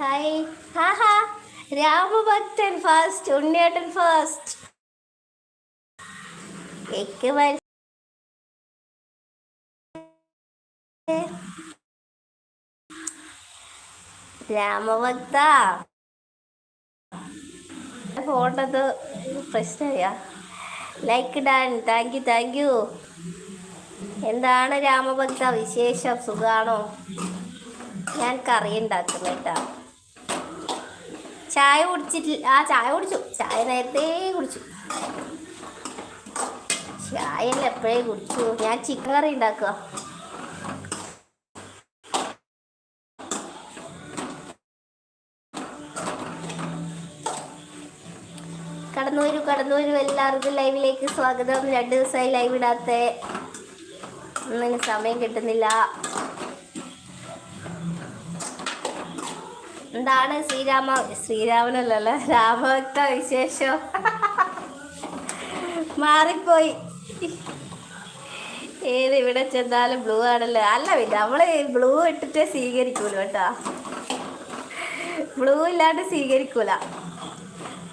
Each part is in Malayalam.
ഹായ് ഹാ ഹാ രാമഭക്തൻ ഫസ്റ്റ് ഉണ്ണിയേട്ടൻ ഫസ്റ്റ് എനിക്ക് രാമഭക്ത. പോണ്ടത് പ്രശ്നമില്ല. Like done thank you thank you എന്താണ് രാമഭക്ത വിശേഷം? സുഖാണോ? ഞാൻ കറി ചായ കുടിച്ചിട്ടില്ല. ആ ചായ കുടിച്ചു. ചായ നേരത്തെ കുടിച്ചു. ചായ എപ്പോഴേ കുടിച്ചു? ഞാൻ ചിക്കൻ കറി ഉണ്ടാക്കുക കടന്നു വരൂ കടന്നു വരൂ എല്ലാവർക്കും ലൈവിലേക്ക് സ്വാഗതം. രണ്ട് ദിവസമായി ലൈവ് ഇടാത്ത. സമയം കിട്ടുന്നില്ല. എന്താണ് ശ്രീരാമ ശ്രീരാമനല്ലല്ലോ രാമഭക്ത വിശേഷം. മാറിപ്പോയി. ഏത് ഇവിടെ ചെന്നാലും ബ്ലൂ ആണല്ലോ. അല്ല പിന്നെ നമ്മൾ ബ്ലൂ ഇട്ടിട്ട് സ്വീകരിക്കൂല കേട്ടോ. ബ്ലൂ ഇല്ലാണ്ട് സ്വീകരിക്കൂല.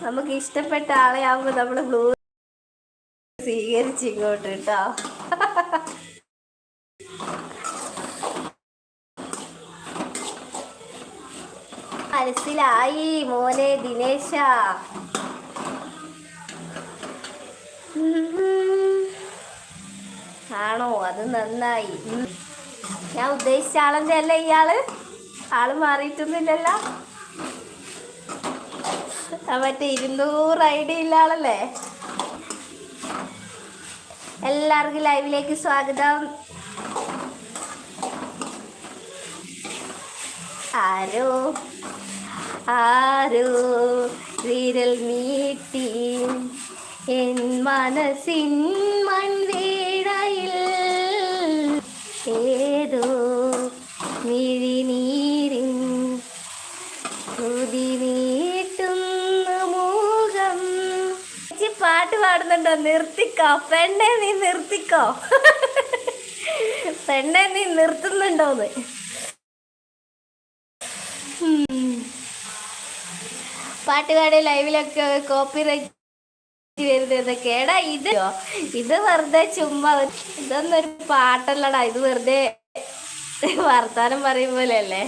നമുക്ക് ഇഷ്ടപ്പെട്ട ആളെ നമ്മൾ ബ്ലൂ സ്വീകരിച്ചിങ്ങോട്ട് കേട്ടോ. മനസ്സിലായി മോനെ ദിനേശ. ആണോ? അത് നന്നായി. ഞാൻ ഉദ്ദേശിച്ച ആളെന്റെ അല്ല ഇയാൾ? ആൾ മാറിയിട്ടൊന്നുമില്ലല്ലോ. മറ്റേ ഇരുന്നൂറ് ഐഡിയ ഇല്ല ആളല്ലേ? എല്ലാവർക്കും ലൈവിലേക്ക് സ്വാഗതം. ആരോ? ആരോ? വിരൽ നീട്ടി. എൻ മനസ്സിൻ മൺവേടയിൽ ഏതോ മിഴിനീരിൻ ശ്രുതി നീട്ടുന്ന മൂകം പാട്ട് പാടുന്നുണ്ടോ? നിർത്തിക്കോ. പെണ്ണെ നീ നിർത്തിക്കോ. പെണ്ണെ നീ നിർത്തുന്നുണ്ടോന്ന്. പാട്ടുകാരുടെ ലൈവിലൊക്കെ കോപ്പി റൈറ്റ് വരുന്നതൊക്കെ എടാ ഇത് ഇത് വെറുതെ ചുമ്മാ ഇതൊന്നും ഒരു പാട്ടല്ലടാ ഇത് വെറുതെ വർത്താനം പറയും പോലെയല്ലേ?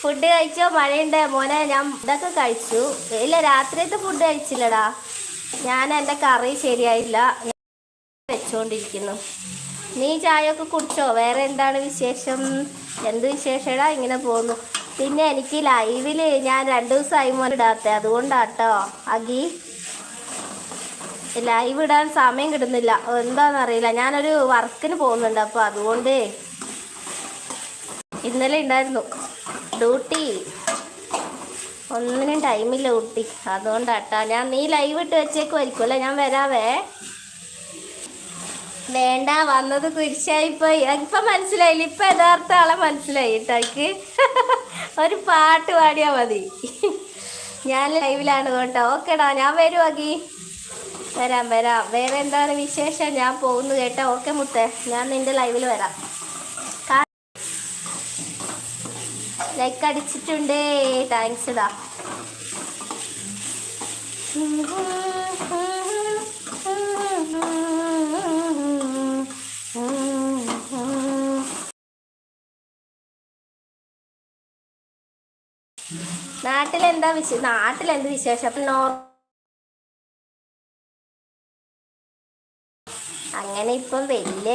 ഫുഡ് കഴിച്ചോ? മഴയുണ്ട്? മോനെ ഞാൻ ഇതൊക്കെ കഴിച്ചു. ഇല്ല രാത്രിയത്തെ ഫുഡ് കഴിച്ചില്ലടാ. ഞാൻ എന്റെ കറി ശരിയായില്ല. വെച്ചുകൊണ്ടിരിക്കുന്നു നീ ഒക്കെ കുടിച്ചോ? വേറെ എന്താണ് വിശേഷം? എന്ത് വിശേഷടാ? ഇങ്ങനെ പോകുന്നു. പിന്നെ എനിക്ക് ലൈവിൽ ഞാൻ രണ്ട് ദിവസമായി മോൻ ഇടാത്ത. അതുകൊണ്ടാട്ടോ അഗി. ലൈവ് ഇടാൻ സമയം കിട്ടുന്നില്ല. എന്താണെന്നറിയില്ല ഞാനൊരു വർക്കിന് പോകുന്നുണ്ട്. അപ്പോൾ അതുകൊണ്ട് ഇന്നലെ ഉണ്ടായിരുന്നു ഡ്യൂട്ടി. ഒന്നിനും ടൈമില്ല കുട്ടി. അതുകൊണ്ടാട്ടാ. ഞാൻ നീ ലൈവ് ഇട്ട് വെച്ചേക്കുമായിരിക്കും അല്ലേ ഞാൻ വരാവേ. വേണ്ട വന്നത് കുരിശായിപ്പോയി ഇപ്പൊ മനസ്സിലായില്ല. ഇപ്പൊ യഥാർത്ഥ ആളെ മനസ്സിലായി കേട്ടോക്ക് ഒരു പാട്ട് പാടിയാ മതി. ഞാൻ ലൈവിലാണ് കേട്ടോ. ഓക്കേടാ ഞാൻ വരുവാക്കി വരാം വരാം. വേറെ എന്താണ് വിശേഷം? ഞാൻ പോകുന്നു കേട്ടോ. ഓക്കെ മുത്തേ ഞാൻ നിന്റെ ലൈവിൽ വരാം. ലൈക്ക് അടിച്ചിട്ടുണ്ട്. താങ്ക്സ് ഇടാ നാട്ടിലെന്താ വിശേഷം നാട്ടിലെന്ത് വിശേഷം? അപ്പൊ നോ അങ്ങനെ ഇപ്പം വലിയ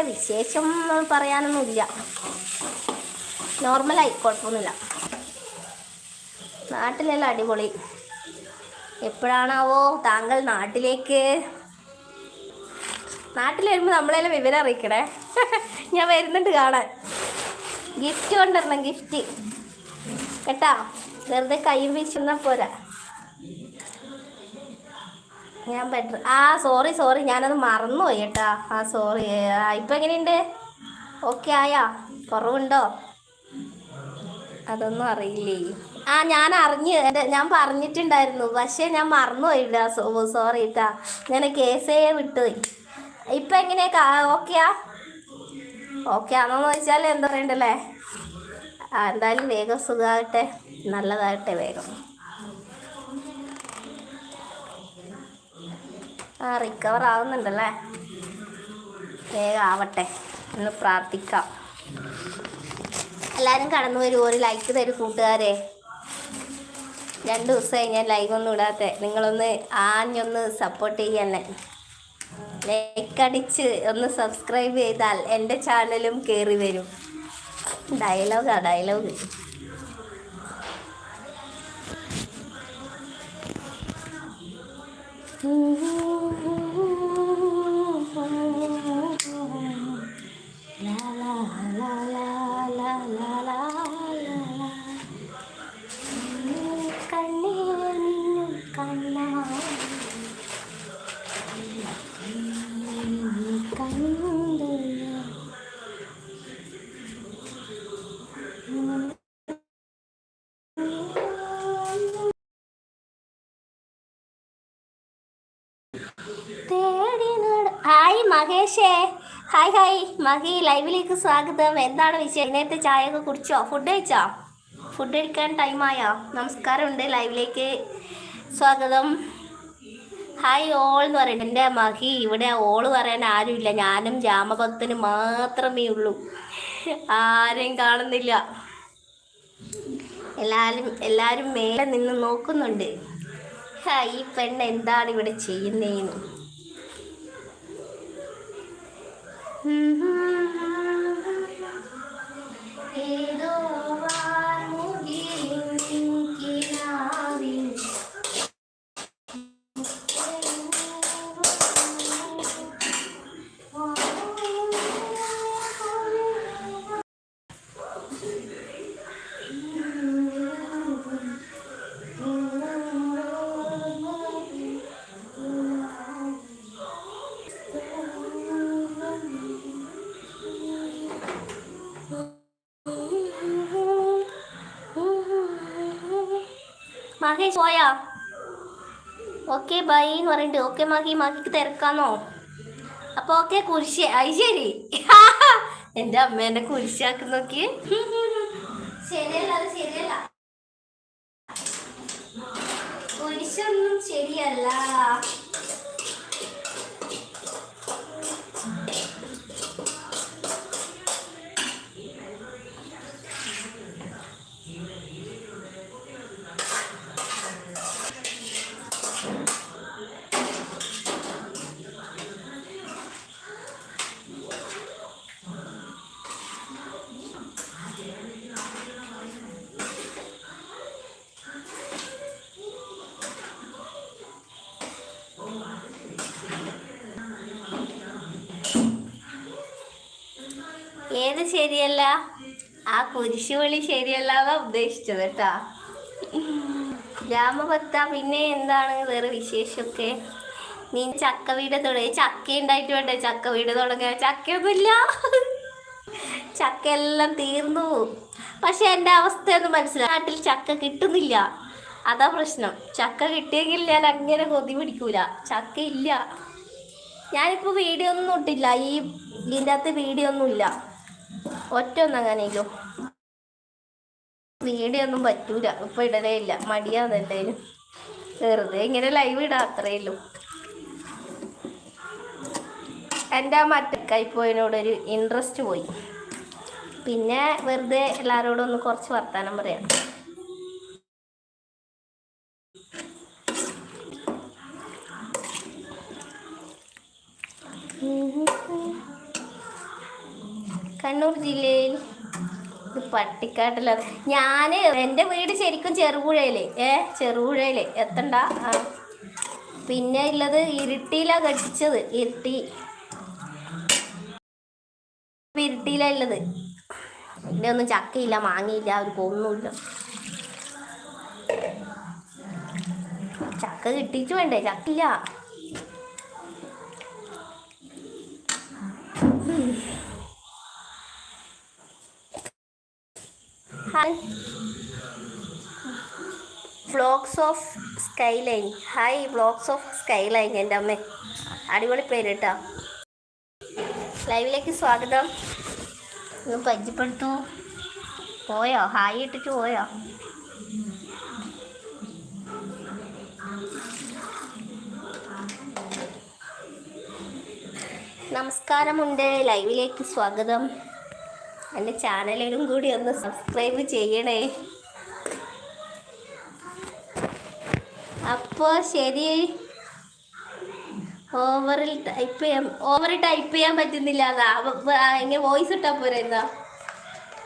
വിശേഷം പറയാനൊന്നുമില്ല. നോർമലായി കുഴപ്പമൊന്നുമില്ല. നാട്ടിലെല്ലാം അടിപൊളി. എപ്പോഴാണാവോ താങ്കൾ നാട്ടിലേക്ക് നാട്ടിൽ വരുമ്പോൾ നമ്മളെല്ലാം വിവരം അറിയിക്കണേ. ഞാൻ വരുന്നുണ്ട് കാണാൻ. ഗിഫ്റ്റ് കൊണ്ടുവരണം ഗിഫ്റ്റ് കേട്ടോ? വെറുതെ കൈയും വീശുന്ന പോരാ. ഞാൻ ബെറ്റർ ആ സോറി സോറി ഞാനത് മറന്നുപോയി കേട്ടാ. ആ സോറി ഇപ്പം എങ്ങനെയുണ്ട്? ഓക്കെ ആയാ? കുറവുണ്ടോ? അതൊന്നും അറിയില്ലേ. ആ ഞാൻ അറിഞ്ഞ് ഞാൻ പറഞ്ഞിട്ടുണ്ടായിരുന്നു. പക്ഷേ ഞാൻ മറന്നുപോയില്ല. സോ സോറി കേട്ടാ ഞാൻ കേസേ വിട്ടുപോയി ഇപ്പം എങ്ങനെ ഓക്കെയാ ഓക്കെ ആണോന്ന് ചോദിച്ചാൽ എന്താ പറയണ്ടല്ലേ? ആ എന്തായാലും വേഗം സുഖമാകട്ടെ നല്ലതാകട്ടെ വേഗം. ആ റിക്കവർ ആവുന്നുണ്ടല്ലേ? വേഗം ആവട്ടെ. ഒന്ന് പ്രാർത്ഥിക്കാം. എല്ലാവരും കടന്നു വരും. ഒരു ലൈക്ക് തരും കൂട്ടുകാരെ. രണ്ട് ദിവസമായി ഞാൻ ലൈവ് ഒന്നും ഇടാത്തെ. നിങ്ങളൊന്ന് ആഞ്ഞൊന്ന് സപ്പോർട്ട് ചെയ്യണേ ലൈക്ക് അടിച്ച് ഒന്ന് സബ്സ്ക്രൈബ് ചെയ്താൽ എന്റെ ചാനലും കയറി വരും ഡയലോഗാ ഡയലോഗ് la മഹേഷേ ഹായ് ഹായ്. മഹി ലൈവിലേക്ക് സ്വാഗതം. എന്താണ് വിഷയം നേരത്തെ ചായ ഒക്കെ കുടിച്ചോ? ഫുഡ് കഴിച്ചോ? ഫുഡ് കഴിക്കാൻ ടൈമായോ നമസ്കാരമുണ്ട്. ലൈവിലേക്ക് സ്വാഗതം. ഹായ് ഓൾ എന്ന് പറയുന്നത് എന്റെ മഹി ഇവിടെ ഓൾ പറയാൻ ആരുമില്ല. ഞാനും രാമഭക്തനും മാത്രമേ ഉള്ളൂ. ആരെയും കാണുന്നില്ല. എല്ലാവരും എല്ലാവരും മേലെ നിന്ന് നോക്കുന്നുണ്ട്. ഈ പെണ്ണ് എന്താണ് ഇവിടെ ചെയ്യുന്നതെന്ന് ഏതോ മഹേഷ് പോയാ? ഓക്കെ ബൈ എന്ന് പറഞ്ഞിട്ട് ഓക്കെ മാഹി മാഹിക്ക് തിരക്കാന്നോ? അപ്പൊ ഓക്കെ കുരിശ്. അത് ശരി. എന്റെ അമ്മേന്റെ കുരിശാക്കി നോക്കി ശരിയല്ല അത് ശരിയല്ല കുരിശൊന്നും ശരിയല്ല ഏത് ശരിയല്ല? ആ കുരിശുപള്ളി ശരിയല്ല എന്നാ ഉദ്ദേശിച്ചത് കേട്ടാ രാമഭക്ത പിന്നെ എന്താണ് വേറെ വിശേഷമൊക്കെ നീ ചക്ക വീട് തുടങ്ങി ചക്ക ഉണ്ടായിട്ട് വേണ്ടേ? ചക്ക വീട് തുടങ്ങാൻ ചക്കയൊന്നുമില്ല. ചക്ക എല്ലാം തീർന്നു. പക്ഷെ എന്റെ അവസ്ഥയൊന്നും മനസ്സിലായി. നാട്ടിൽ ചക്ക കിട്ടുന്നില്ല. അതാ പ്രശ്നം. ചക്ക കിട്ടിയെങ്കിൽ ഞാൻ അങ്ങനെ കൊതി പിടിക്കൂല. ചക്ക ഇല്ല. ഞാനിപ്പോൾ വീഡിയോ ഒന്നും ഇട്ടില്ല. ഈ ഇതിന്റെ അകത്ത് വീഡിയോ ഒന്നും ഇല്ല. ഒറ്റ ഒന്നും അങ്ങനെയല്ലോ വീഡിയോ ഒന്നും പറ്റൂല. ഇപ്പൊ ഇടലേ ഇല്ല. മടിയാന്ന് എന്തായാലും വെറുതെ ഇങ്ങനെ ലൈവ് ഇടാം. അത്രേ ഉള്ളൂ. എന്റെ ആ മറ്റക്കായിപ്പോയതിനോടൊരു ഇൻട്രസ്റ്റ് പോയി. പിന്നെ വെറുതെ എല്ലാവരോടും ഒന്ന് കുറച്ച് വർത്താനം പറയാം. കണ്ണൂർ ജില്ലയിൽ പട്ടിക്കാട്ടിലത് ഞാൻ എന്റെ വീട് ശരിക്കും ചെറുപുഴയിലെ. ഏ ചെറുപുഴയിലെ. എത്തണ്ട? ആ. പിന്നെ ഉള്ളത് ഇരുട്ടിയിലാണ് കടിച്ചത് ഇരുട്ടി. ഇരുട്ടിയിലാണ് ഉള്ളത്. ഇവിടെ ഒന്നും ചക്കയില്ല മാങ്ങയില്ല ഒരു ഒന്നുമില്ല ചക്ക കിട്ടിയിട്ട് വേണ്ടേ? ചക്കില്ല. Vlogs of skyline hi vlogs of skyline എന്റെ അമ്മ. അടിപൊളി പേര് കേട്ടോ. ലൈവിലേക്ക് സ്വാഗതം. ഒന്ന് പരിചയപ്പെടുത്തു. പോയോ? ഹായ് ഇട്ടിട്ട് പോയോ? നമസ്കാരമുണ്ട്. ലൈവിലേക്ക് സ്വാഗതം. എന്റെ ചാനലിലും കൂടി ഒന്ന് സബ്സ്ക്രൈബ് ചെയ്യണേ. അപ്പോൾ ശരി. ഓവറിൽ ടൈപ്പ് ചെയ്യാൻ ഓവറിൽ ടൈപ്പ് ചെയ്യാൻ പറ്റുന്നില്ല എന്നാ. ഇങ്ങനെ വോയിസ് ഇട്ടാൽ പോരെ എന്നാ.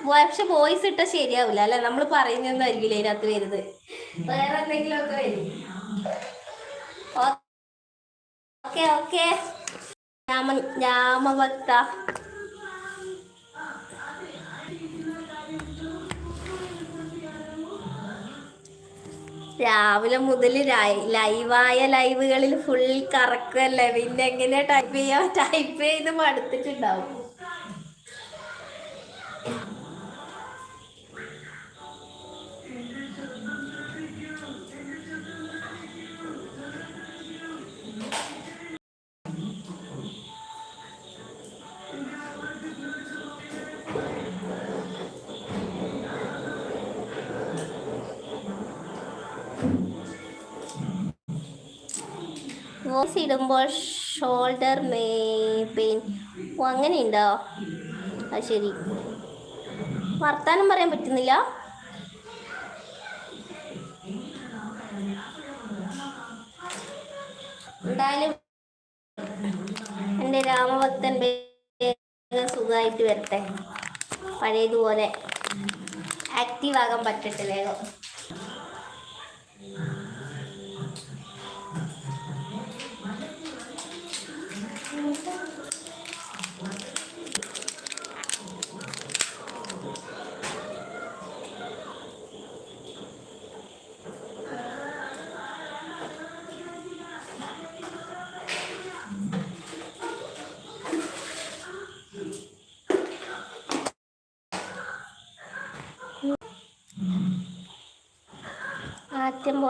പക്ഷെ വോയിസ് ഇട്ടാൽ ശരിയാവില്ല അല്ലെ? നമ്മൾ പറയുന്നൊന്നും ആയിരിക്കില്ല ഇതിനകത്ത് വരുന്നത്. വേറെ എന്തെങ്കിലുമൊക്കെ വരും. Okay okay. രാമ രാമഭക്ത. രാവിലെ മുതൽ ലൈവായ ലൈവുകളിൽ ഫുൾ കറക്കല്ലേ? പിന്നെ എങ്ങനെ ടൈപ്പ് ചെയ്യാ? ടൈപ്പ് ചെയ്ത് മടുത്തിട്ടുണ്ടാവും. വോയിസ് ഇടുമ്പോൾ ഷോൾഡർ മേ പെയിൻ ഓ അങ്ങനെയുണ്ടോ? അത് ശരി. വർത്താനം പറയാൻ പറ്റുന്നില്ല. എന്തായാലും എന്റെ രാമഭക്തൻ സുഖമായിട്ട് വരട്ടെ. പഴയതുപോലെ ആക്റ്റീവ് ആകാൻ പറ്റട്ടില്ലേ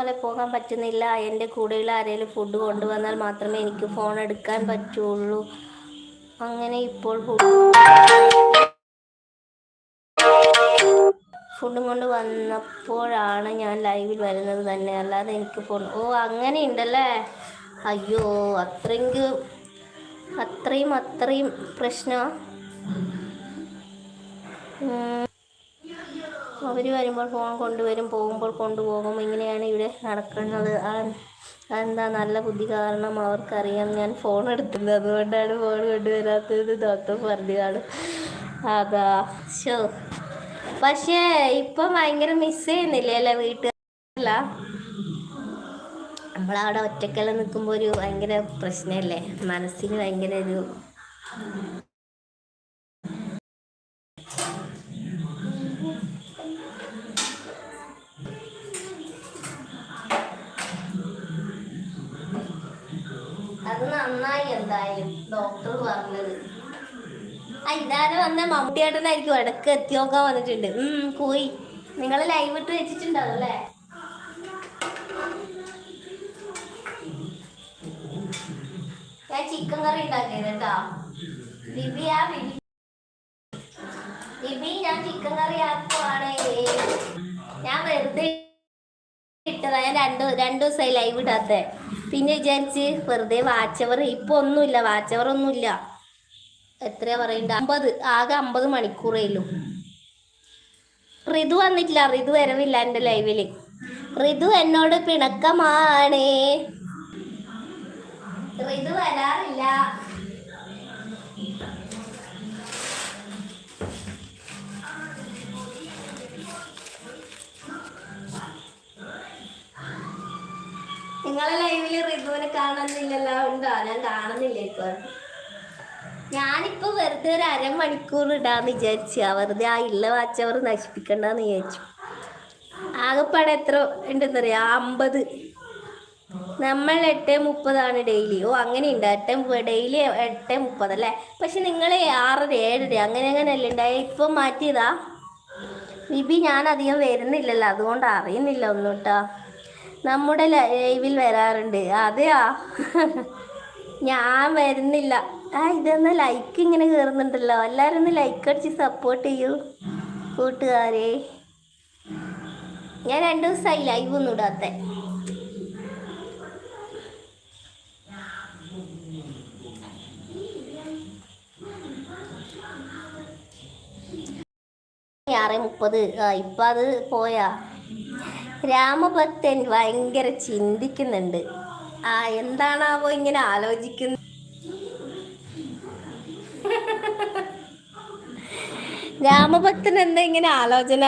പോലെ പോകാൻ പറ്റുന്നില്ല. എന്റെ കൂടെയുള്ള ആരെങ്കിലും ഫുഡ് കൊണ്ടുവന്നാൽ മാത്രമേ എനിക്ക് ഫോൺ എടുക്കാൻ പറ്റുള്ളൂ. അങ്ങനെ ഇപ്പോൾ ഫുഡും കൊണ്ട് വന്നപ്പോഴാണ് ഞാൻ ലൈവിൽ വരുന്നത് തന്നെ. അല്ലാതെ എനിക്ക് ഫോൺ ഓ അങ്ങനെ ഉണ്ടല്ലേ? അയ്യോ അത്രയ്ക്ക് അത്രയും അത്രയും പ്രശ്നമാണ് അവർ വരുമ്പോൾ ഫോൺ കൊണ്ടുവരും പോകുമ്പോൾ കൊണ്ടുപോകും. ഇങ്ങനെയാണ് ഇവിടെ നടക്കുന്നത്. എന്താ നല്ല ബുദ്ധി കാരണം അവർക്കറിയാം ഞാൻ ഫോൺ എടുത്തത് അതുകൊണ്ടാണ് ഫോൺ കൊണ്ടുവരാത്തത് ഡോക്ടർ പറഞ്ഞതാണ്. അതാ ഷോ പക്ഷേ ഇപ്പം ഭയങ്കര മിസ് ചെയ്യുന്നില്ലേ അല്ലേ വീട്ടുകാരല്ല? നമ്മളവിടെ ഒറ്റക്കെല്ലാം നിൽക്കുമ്പോൾ ഒരു ഭയങ്കര പ്രശ്നമല്ലേ മനസ്സിന് ഭയങ്കര ഒരു വന്ന മമ്മൂട്ടിയേട്ടനായിരിക്കും. ഇടയ്ക്ക് എത്തി നോക്കാൻ വന്നിട്ടുണ്ട്. ഉം പോയി. നിങ്ങൾ ലൈവ് ഇട്ട് വെച്ചിട്ടുണ്ടാവും അല്ലേ? ഞാൻ ചിക്കൻ കറി ഉണ്ടാക്കിയത് കേട്ടോ. ബിബി ആ ബിബി ഞാൻ ചിക്കൻ കറി ആക്കുവാണേ. ഞാൻ വെറുതെ ഇട്ടതാ. ഞാൻ രണ്ട് രണ്ടു ദിവസമായി ലൈവ് ഇടാത്ത. പിന്നെ വിചാരിച്ച് വെറുതെ വാച്ചവർ ഇപ്പൊ ഒന്നുമില്ല വാച്ചവർ ഒന്നുമില്ല. എത്രയാ പറയണ്ട? അമ്പത് ആകെ അമ്പത് മണിക്കൂറേലും ഋതു വന്നിട്ടില്ല. ഋതു വരവില്ല എന്റെ ലൈവിൽ. ഋതു എന്നോട് പിണക്കമാണ്. ഋതു വരാറില്ല. നിങ്ങളെ ലൈവിൽ ഋതുവിനെ കാണുന്നില്ലല്ലോ. ഉണ്ടോ? ഞാൻ കാണുന്നില്ല ഇപ്പൊ. ഞാനിപ്പോ വെറുതെ ഒരു അരമണിക്കൂർ ഇടാന്ന് വിചാരിച്ചു. വെറുതെ ആ ഇല്ല വാച്ചവർ നശിപ്പിക്കണ്ടെന്ന് വിചാരിച്ചു. ആകെപ്പാടെ എത്ര ഉണ്ടെന്നറിയാം? അമ്പത്. നമ്മൾ എട്ട് മുപ്പതാണ് ഡെയിലി ഓ അങ്ങനെ ഉണ്ട് എട്ട് ഡെയിലി എട്ട് മുപ്പത് അല്ലേ? പക്ഷെ നിങ്ങൾ ആറര ഏഴര അങ്ങനെ അങ്ങനെ അല്ലേ ഉണ്ടായ? ഇപ്പം മാറ്റിയതാ? ബിബി ഞാൻ അധികം വരുന്നില്ലല്ലോ. അതുകൊണ്ട് അറിയുന്നില്ല ഒന്നും കേട്ടോ നമ്മുടെ ലൈവിൽ വരാറുണ്ട്. അതെയാ? ഞാൻ വരുന്നില്ല. ആ ഇതെന്ന ലൈക്ക് ഇങ്ങനെ കയറുന്നുണ്ടല്ലോ എല്ലാവരും ഒന്ന് ലൈക്ക് അടിച്ച് സപ്പോർട്ട് ചെയ്യൂ കൂട്ടുകാരെ. ഞാൻ രണ്ടു ദിവസമായി ലൈവ് ഒന്നും ഇടാത്ത. ആറ് മുപ്പത്. ഇപ്പം അത് പോയാ. രാമഭക്തൻ ഭയങ്കര ചിന്തിക്കുന്നുണ്ട്. ആ എന്താണാവോ ഇങ്ങനെ ആലോചിക്കുന്നത്? രാമഭക്തൻ എന്താ ഇങ്ങനെ ആലോചന?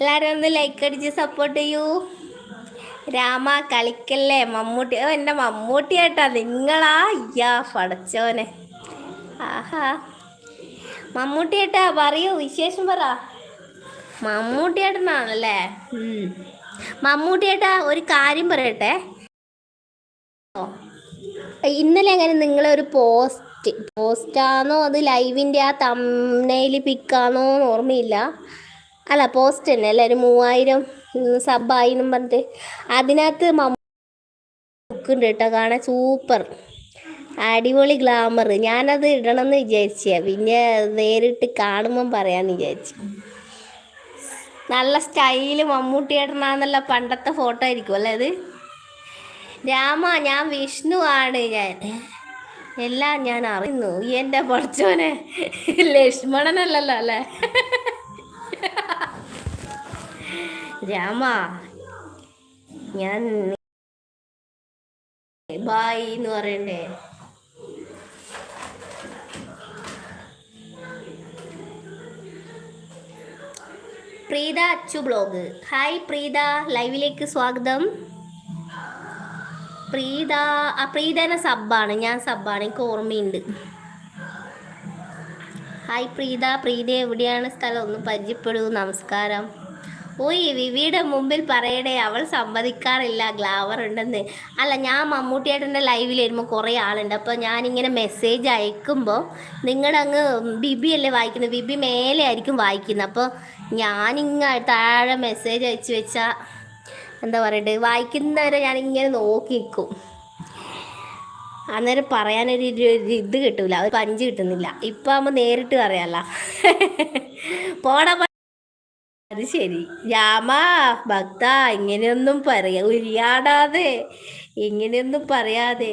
എല്ലാരും ഒന്ന് ലൈക്ക് അടിച്ച് സപ്പോർട്ട് ചെയ്യൂ. രാമ കളിക്കല്ലേ? മമ്മൂട്ടി ഓ എന്റെ മമ്മൂട്ടി ആട്ടാ നിങ്ങളാ? അയ്യാ പടച്ചോനെ. ആഹാ. മമ്മൂട്ടി ആട്ടാ പറയൂ വിശേഷം പറ. മമ്മൂട്ടി ഏട്ടനാണല്ലേ? ഉം. മമ്മൂട്ടി ഏട്ടാ ഒരു കാര്യം പറയട്ടെ? ഇന്നലെ അങ്ങനെ നിങ്ങളെ ഒരു പോസ്റ്റ് പോസ്റ്റാണോ അത് ലൈവിന്റെ ആ തമ്മനയിൽ പിക്കാണോ എന്ന് ഓർമ്മയില്ല? അല്ല പോസ്റ്റ് തന്നെ അല്ലേ? ഒരു മൂവായിരം സബായി എന്നും പറഞ്ഞിട്ട്. അതിനകത്ത് മമ്മൂക്കുണ്ട് കേട്ടോ കാണാൻ സൂപ്പർ അടിപൊളി ഗ്ലാമർ ഞാനത് ഇടണമെന്ന് വിചാരിച്ച പിന്നെ നേരിട്ട് കാണുമ്പം പറയാമെന്ന് വിചാരിച്ചു. നല്ല സ്റ്റൈൽ മമ്മൂട്ടി ഇടണമെന്നുള്ള പണ്ടത്തെ ഫോട്ടോ ആയിരിക്കും അല്ലേ അത് രാമ ഞാൻ വിഷ്ണു ആണ് ഞാൻ. എല്ലാം ഞാൻ അറിയുന്നു. എന്റെ പഠിച്ചോനെ ലക്ഷ്മണനല്ലല്ലോ അല്ലേ? രാമ ഞാൻ ബായ് എന്ന് പറയണ്ടേ? പ്രീത അച്ചു ബ്ലോഗ്. ഹായ് പ്രീത. ലൈവിലേക്ക് സ്വാഗതം. പ്രീത ആ പ്രീതനെ സബ്ബാണ്. ഞാൻ സബ്ബാണ്. എനിക്ക് ഓർമ്മയുണ്ട്. ഹായ് പ്രീത. പ്രീത എവിടെയാണ് സ്ഥലം? ഒന്ന് പരിചയപ്പെടൂ. നമസ്കാരം. ഓയ് വിവിയുടെ മുമ്പിൽ പറയണേ അവൾ സമ്മതിക്കാറില്ല ഗ്ലാവർ ഉണ്ടെന്ന്. അല്ല ഞാൻ മമ്മൂട്ടിയേട്ടന്റെ ലൈവിൽ വരുമ്പോൾ കുറേ ആളുണ്ട്. അപ്പോൾ ഞാനിങ്ങനെ മെസ്സേജ് അയക്കുമ്പോൾ നിങ്ങളുടെ അങ്ങ് ബിബി അല്ലേ വായിക്കുന്നത്? ബിബി മേലെ ആയിരിക്കും വായിക്കുന്നത്. അപ്പോൾ ഞാനിങ്ങ താഴെ മെസ്സേജ് അയച്ചു വെച്ചാൽ എന്താ പറയണ്ടത് വായിക്കുന്നവരെ ഞാനിങ്ങനെ നോക്കി നിൽക്കും അന്നേരം പറയാനൊരു ഇത് കിട്ടൂല. ഒരു പഞ്ച് കിട്ടുന്നില്ല. ഇപ്പം ആകുമ്പോൾ നേരിട്ട് പറയാമല്ല പോടാ അത് ശരി. രാമ ഭക്ത ഇങ്ങനെയൊന്നും പറയാ ഉരിയാടാതെ ഇങ്ങനെയൊന്നും പറയാതെ.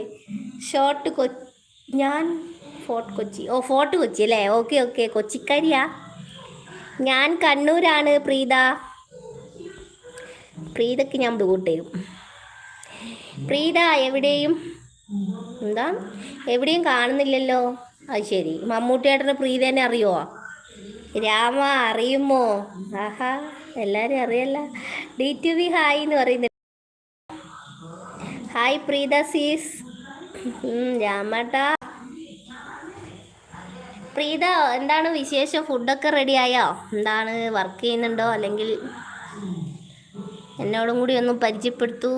ഷോർട്ട് കൊ ഞാൻ ഫോർട്ട് കൊച്ചി. ഓ ഫോർട്ട് കൊച്ചി അല്ലേ? ഓക്കെ ഓക്കെ കൊച്ചിക്കാരിയാ? ഞാൻ കണ്ണൂരാണ് പ്രീത. പ്രീതയ്ക്ക് ഞാൻ ബ്ലൂട്ട് തരും. പ്രീത എവിടെയും എന്താ? എവിടെയും കാണുന്നില്ലല്ലോ. അത് ശരി. മമ്മൂട്ടിയേട്ടന് പ്രീതേനെ അറിയുമോ രാമ അറിയുമോ? ആഹാ എല്ലാരും അറിയല്ല. ഡി ടു വി ഹായ് എന്ന് പറയുന്നു ഹായ് പ്രീത സീസ്. രാമട്ടാ. പ്രീത എന്താണ് വിശേഷം? ഫുഡൊക്കെ റെഡി ആയോ? എന്താണ് വർക്ക് ചെയ്യുന്നുണ്ടോ? അല്ലെങ്കിൽ എന്നോടും കൂടി ഒന്ന് പരിചയപ്പെടുത്തൂ.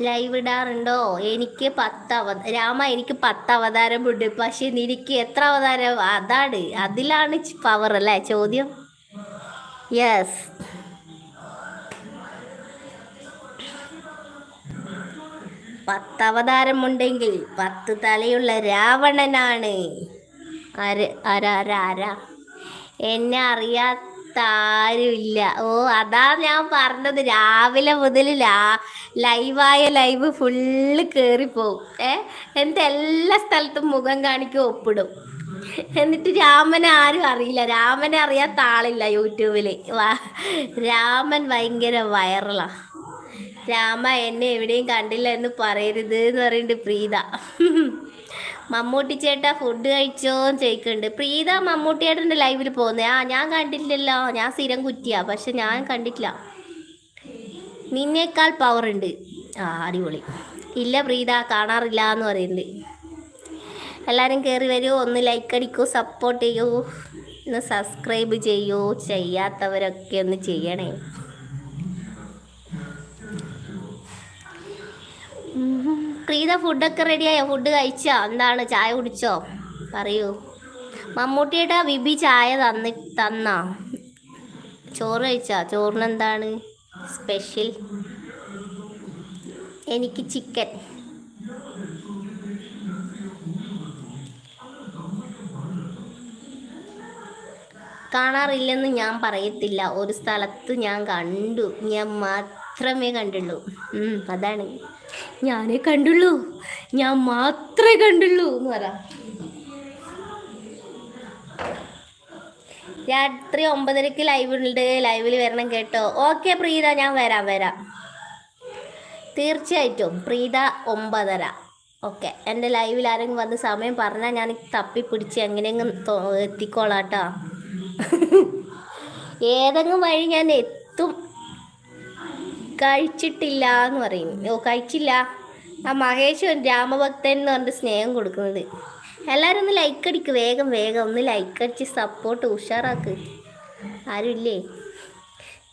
ലൈവ് ഇടാറുണ്ടോ? എനിക്ക് പത്ത് അവ രാമ എനിക്ക് പത്ത് അവതാരമുണ്ട് പക്ഷെ നിനക്ക് എത്ര അവതാരം? അതാണ്. അതിലാണ് പവർ അല്ലേ? ചോദ്യം. യെസ് പത്ത് അവതാരമുണ്ടെങ്കിൽ പത്ത് തലയുള്ള രാവണനാണ്. ആരാ? ആരാ? ആരാ? എന്നെ അറിയാത്ത ആരുമില്ല ഓ അതാ ഞാൻ പറഞ്ഞത്. രാവിലെ മുതൽ ലാ ലൈവായ ലൈവ് ഫുള്ള് കയറിപ്പോവും ഏ എന്നിട്ട് എല്ലാ സ്ഥലത്തും മുഖം കാണിക്കും ഒപ്പിടും. എന്നിട്ട് രാമനെ ആരും അറിയില്ല. രാമനെ അറിയാത്ത ആളില്ല യൂട്യൂബിൽ. രാമൻ ഭയങ്കര വൈറലാ. രാമ എന്നെ എവിടെയും കണ്ടില്ല എന്ന് പറയരുത് എന്ന് പറയുന്നുണ്ട് പ്രീത. മമ്മൂട്ടി ചേട്ടാ ഫുഡ് കഴിച്ചോന്ന് ചോദിക്കുന്നുണ്ട് പ്രീത മമ്മൂട്ടി ചേട്ടന്റെ ലൈവിൽ പോകുന്നേ. ആ ഞാൻ കണ്ടിട്ടില്ലല്ലോ. ഞാൻ സ്ഥിരം കുറ്റിയാ. പക്ഷെ ഞാൻ കണ്ടിട്ടില്ല. നിന്നേക്കാൾ പവർ ഉണ്ട്. ആ അടിപൊളി. ഇല്ല പ്രീത കാണാറില്ല എന്ന് പറയുന്നുണ്ട്. എല്ലാവരും കയറി വരൂ. ഒന്ന് ലൈക്ക് അടിക്കൂ സപ്പോർട്ട് ചെയ്യൂ. ഒന്ന് സബ്സ്ക്രൈബ് ചെയ്യൂ. ചെയ്യാത്തവരൊക്കെ ഒന്ന് ചെയ്യണേ. പ്രീത ഫുഡൊക്കെ റെഡിയായോ ഫുഡ് കഴിച്ചോ? എന്താണ്? ചായ കുടിച്ചോ? പറയൂ. മമ്മൂട്ടിയേട്ടാ ബിബി ചായ തന്നി തന്ന? ചോറ് കഴിച്ചോ? ചോറിന് എന്താണ് സ്പെഷ്യൽ എനിക്ക് ചിക്കൻ കാണാറില്ലെന്ന് ഞാൻ പറയത്തില്ല. ഒരു സ്ഥലത്ത് ഞാൻ കണ്ടു. ഞാൻ മാത്രമേ കണ്ടുള്ളൂ. അതാണ്. ഞാനേ കണ്ടുള്ളൂ. ഞാൻ മാത്രമേ കണ്ടുള്ളൂ എന്ന് പറ. രാത്രി ഒമ്പതരക്ക് ലൈവ് ഉണ്ട്. ലൈവിൽ വരണം കേട്ടോ. ഓക്കെ പ്രീത ഞാൻ വരാം വരാം. തീർച്ചയായിട്ടും പ്രീത ഒമ്പതര. ഓക്കെ എന്റെ ലൈവിൽ ആരെങ്കിലും വന്ന് സമയം പറഞ്ഞാൽ ഞാൻ തപ്പി പിടിച്ച് എങ്ങനെയെങ്കിലും എത്തിക്കോളാം കേട്ടോ. ഏതെങ്കിലും വഴി ഞാൻ എത്തും കഴിച്ചിട്ടില്ല എന്ന് പറയും. ഓ കഴിച്ചില്ല. ആ മഹേഷ് രാമഭക്തൻ എന്ന് പറഞ്ഞിട്ട് സ്നേഹം കൊടുക്കുന്നത്. എല്ലാവരും ഒന്ന് ലൈക്ക് അടിക്ക്. വേഗം വേഗം. ഒന്ന് ലൈക്ക് അടിച്ച് സപ്പോർട്ട് ഉഷാറാക്ക്. ആരുമില്ലേ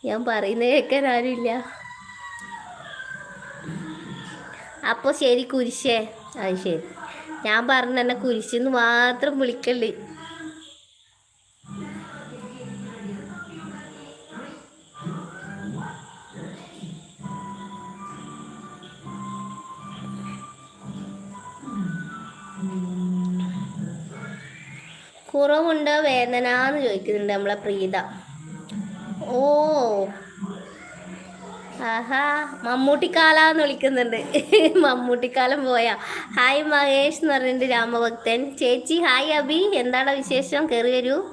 ഞാൻ പറയുന്നത് കേൾക്കാൻ ആരുമില്ല. അപ്പോൾ ശരി കുരിശേ. അത് ശരി. ഞാൻ പറഞ്ഞ തന്നെ കുരിശെന്ന് മാത്രം വിളിക്കല്ലേ കുറവുണ്ട്? വേദന എന്ന് ചോദിക്കുന്നുണ്ട് നമ്മളെ പ്രീത. ഓ. ആഹാ. മമ്മൂട്ടിക്കാല എന്ന് വിളിക്കുന്നുണ്ട്. മമ്മൂട്ടിക്കാലം പോയാ. ഹായ് മഹേഷ് എന്ന് പറഞ്ഞിട്ട് രാമഭക്തൻ. ചേച്ചി ഹായ് അബി. എന്താണ് വിശേഷം? കയറി വരൂ.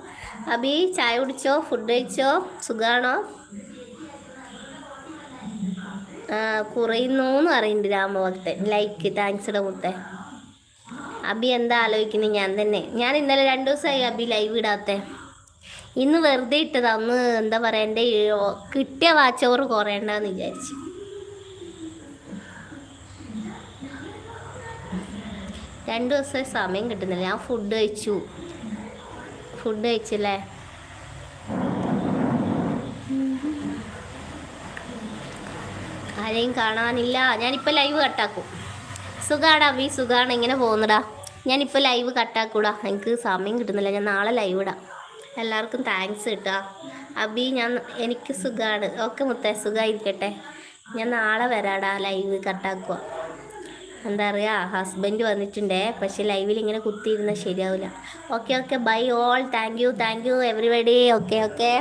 അബി ചായ കുടിച്ചോ? ഫുഡ് കഴിച്ചോ? സുഖാണോ? കുറയുന്നു എന്ന് പറയുന്നുണ്ട് രാമഭക്തൻ. ലൈക്ക് താങ്ക്സ് മുത്തേ. അബി എന്താ ആലോചിക്കുന്നത് ഞാൻ തന്നെ. ഞാൻ ഇന്നലെ രണ്ട് ദിവസമായി അബി ലൈവ് ഇടാത്തെ. ഇന്ന് വെറുതെ ഇട്ടത്. അന്ന് എന്താ പറയുക എന്റെ കിട്ടിയ വാച്ചവർ കുറയണ്ടെന്ന് വിചാരിച്ചു. രണ്ട് ദിവസമായി സമയം കിട്ടുന്നില്ല. ഞാൻ ഫുഡ് കഴിച്ചു. ഫുഡ് കഴിച്ചില്ലേ? ആരെയും കാണാനില്ല. ഞാനിപ്പോൾ ലൈവ് കട്ടാക്കും സുഖാണ് അബി? സുഖാണ്. ഇങ്ങനെ പോകുന്നടാ? ഞാനിപ്പോൾ ലൈവ് കട്ടാക്കൂടാ എനിക്ക് സമയം കിട്ടുന്നില്ല. ഞാൻ നാളെ ലൈവ് ഇടാം. എല്ലാവർക്കും താങ്ക്സ് കിട്ടുക അബി ഞാൻ എനിക്ക് സുഖമാണ് ഓക്കെ മുത്തേ സുഖമായിരിക്കട്ടെ ഞാൻ നാളെ വരാടാ ലൈവ് കട്ടാക്കുക എന്താ പറയുക ഹസ്ബൻഡ് വന്നിട്ടുണ്ടേ. പക്ഷേ ലൈവിൽ ഇങ്ങനെ കുത്തിയിരുന്നാൽ ശരിയാവില്ല okay okay bye all thank you thank you everybody okay okay